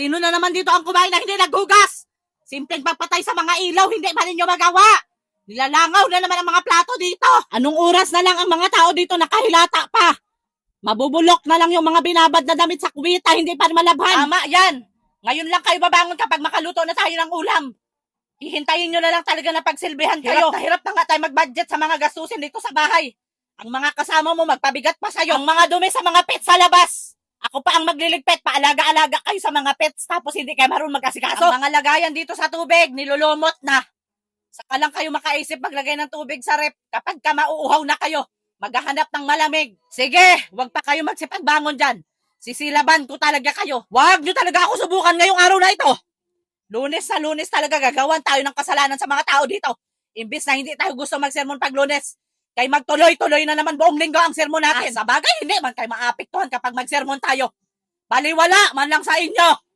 Sino na naman dito ang kumain na hindi naghugas? Simpleng pagpatay sa mga ilaw, hindi pa ninyo magawa. Nilalangaw na naman ang mga plato dito. Anong oras na lang ang mga tao dito nakahilata pa? Mabubulok na lang yung mga binabad na damit sa kuwita, hindi pa malabhan. Tama yan. Ngayon lang kayo babangon kapag makaluto na tayo ng ulam. Hihintayin nyo na lang talaga na pagsilbihan kayo. Hirap na hirap na nga tayo mag-budget sa mga gastusin dito sa bahay. Ang mga kasama mo magpabigat pa sa'yo. Ang mga dumi sa mga pets sa labas. Ako pa ang magliligpit, paalaga-alaga kayo sa mga pets tapos hindi kayo marunong magkasikaso. Ang mga lagayan dito sa tubig, nilulumot na. Saka lang kayo makaisip maglagay ng tubig sa rep kapag ka mauuhaw na kayo. Maghahanap ng malamig. Sige, wag pa kayo magsipagbangon dyan. Sisilaban ko talaga kayo. Wag nyo talaga ako subukan ngayong araw na ito. Lunes sa lunes talaga gagawan tayo ng kasalanan sa mga tao dito. Imbis na hindi tayo gusto magsermon pag lunes. Kay magtuloy-tuloy na naman buong linggo ang sermon natin. Ah, sa bagay, hindi man kayo maapektuhan kapag magsermon tayo. Baliwala man lang sa inyo.